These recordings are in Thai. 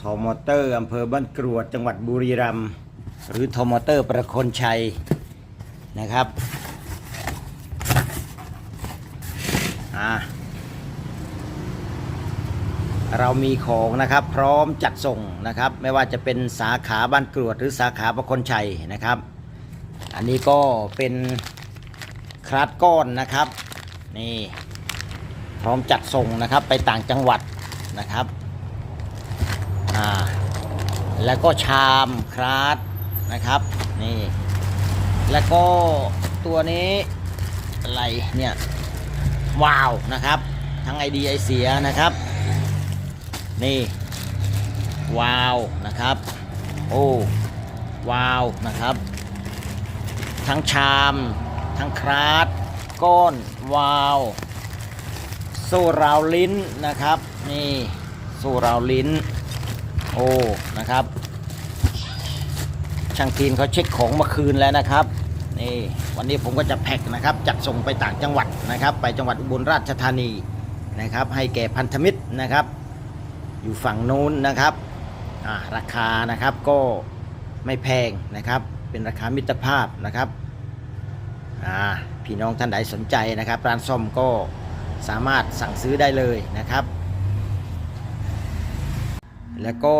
ทอมอเตอร์อำเภอบ้านกรวดจังหวัดบุรีรัมย์หรือทอมอเตอร์ประคนชัยนะครับอ่าเรามีของนะครับพร้อมจัดส่งนะครับ ไม่ว่าจะเป็นสาขาบ้านกรวดหรือสาขาประคนชัยนะครับ อันนี้ก็เป็นคราดก้อนนะครับนี่พร้อมจัดส่งนะครับไปต่างจังหวัดนะครับ อ่าแล้วก็ชามคราดนะครับนี่แล้วก็ตัวนี้อะไรเนี่ยว้าวนะครับ ทั้งไอดีไอเสียนะครับ นี่ว้าวนะครับ โอ้ว้าวนะครับ ทั้งชาม ทั้งคราดก้นวาวโซ่ราวลิ้นนะครับ นี่โซ่ราวลิ้น โอ้นะครับ ช่างทีนเขาเช็คของเมาคืนแล้วนะครับนี่วันนี้ผมก็จะแพ็คนะครับ จัดส่งไปต่างจังหวัดนะครับ ไปจังหวัดอุบลราชธานีนะครับ ให้แก่พันธมิตรนะครับ อยู่ฝั่งนู้นนะครับอ่าราคานะครับก็ไม่แพงนะครับ เป็นราคามิตรภาพนะครับอ่าพี่น้องท่านใดสนใจนะครับ ร้านซ่อมก็สามารถสั่งซื้อได้เลยนะครับ แล้วก็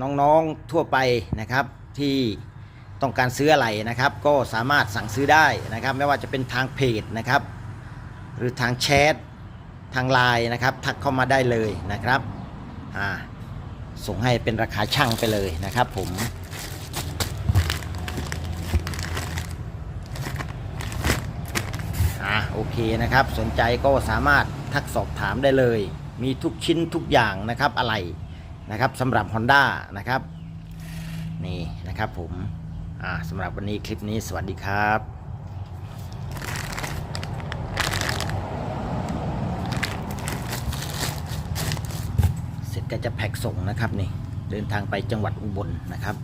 น้องๆทั่วไปนะครับที่ต้องการซื้ออะไรนะครับ ก็สามารถสั่งซื้อได้นะครับ ไม่ว่าจะเป็นทางเพจนะครับ หรือทางแชททางไลน์นะครับทักเข้ามาได้เลยนะครับอ่าส่งให้เป็นราคาช่างไปเลยนะครับผมอะโอเคนะครับ สนใจก็สามารถทักสอบถามได้เลย มีทุกชิ้นทุกอย่างนะครับอะไร นะครับสำหรับ Honda นะครับนี่นะครับผมสำหรับวันนี้คลิปนี้สวัสดีครับเสร็จก็จะแพ็กส่งนะครับนี่เดินทางไปจังหวัดอุบลนะครับ